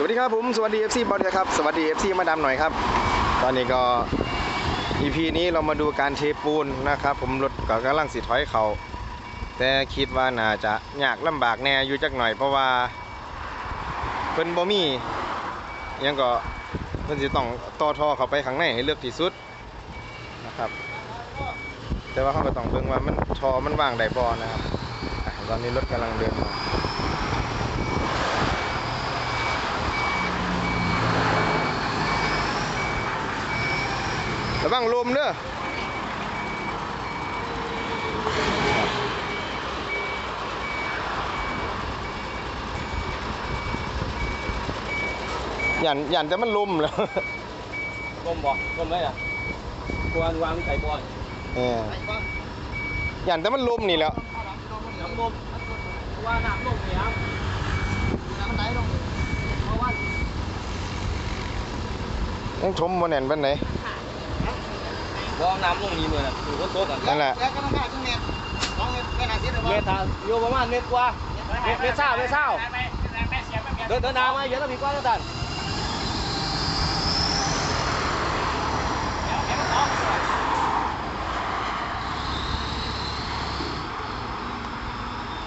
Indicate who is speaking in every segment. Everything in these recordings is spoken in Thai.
Speaker 1: สวัสดีครับผมสวัสดี FC บอลครับสวัสดี FC มาดามหน่อยครับ ตอนนี้ก็ EP นี้เรามาดูการเทปูนนะครับ ผมรถก็กำลังสิถอยเขาแต่คิดว่าน่าจะยากลำบากแน่อยู่จักหน่อยเพราะว่าเพิ่นบ่มียังก็เพิ่นสิต้องต่อท่อเข้าไปข้างในให้เลือกที่สุดนะครับ แต่ว่าเขาก็ต้องเบิ่งว่ามันท่อมันว่างได้บ่นะครับตอนนี้รถกำลังเดินมา ระวังลมเด้อยันยันแต่มันลมแล้ว
Speaker 2: ก้มบ่ก้มได้อะควรวางไก่บอล
Speaker 1: เออยันแต่มันลมนี่แหล้ว
Speaker 2: น้ำนมว่าน้ำนมเนี่ยครับน้ำไหลลงเพราะว่า
Speaker 1: ยังชมบนแน่นเป็นไหน
Speaker 2: ว่าน้ำลงนี้เลยนะถือว่าโต๊ะกัน
Speaker 1: นั่นแหละ
Speaker 3: แล้วก็ต้องการจังเม็ดสองเม็ดแค่นาทีเดียว
Speaker 2: เมตรอยู่ประมาณเมตรกว่าเมตรเมตรเศร้าเมตรเศร้าเดินเดินทางมาเยอะแล้วพี่กว่าแล้วท่าน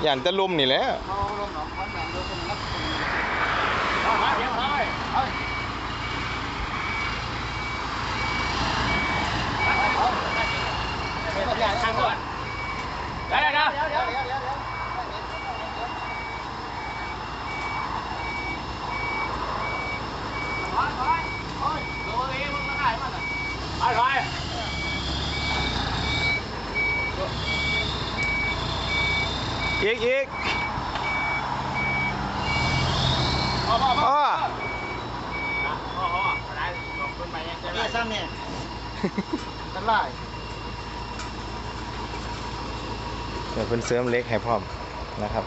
Speaker 1: ยันแต่ลมนี่แหละ
Speaker 3: เขาลงหนองคอนแบบเดียวกันนับ
Speaker 2: ทางก่อนได้ได้ได้
Speaker 3: เดี๋ยวเดี๋ยวเดี๋ยวเดี๋ยว
Speaker 2: ไปไป
Speaker 1: อีกอีก
Speaker 2: พ่อพ่อพ่อ
Speaker 1: อ้อ
Speaker 2: พ่อพ่อได้ลงต้นไม้ยังจะ
Speaker 3: เดี๋
Speaker 2: ได้
Speaker 3: ยวซ้ำเนี่ยกันไล่
Speaker 1: เดี๋ยวเพิ่นเสริมเหล็กให้พร้อมนะครับ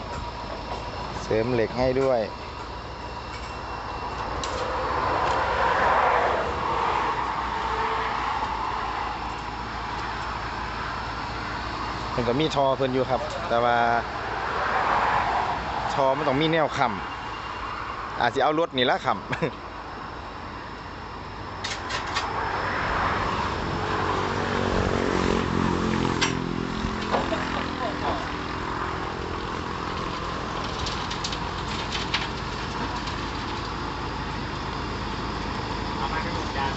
Speaker 1: เสริมเหล็กให้ด้วย มันก็มีทอเพิ่นอยู่ครับ แต่ว่า ทอมันต้องมีแนวค้ำอาจจะเอารถนี่ละคำ
Speaker 2: เอามาให้หมดจาน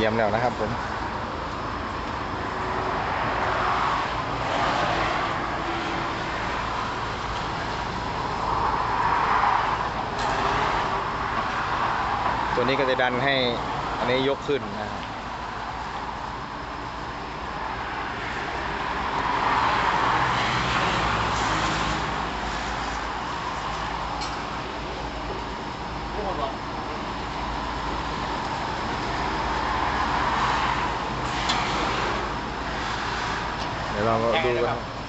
Speaker 1: รียมแล้วนะครับผมตัวนี้ก็จะดันให้อันนี้ยกขึ้นนะครับ
Speaker 2: พูดบ่
Speaker 1: เดี๋ยวเรา มาดูกันครับ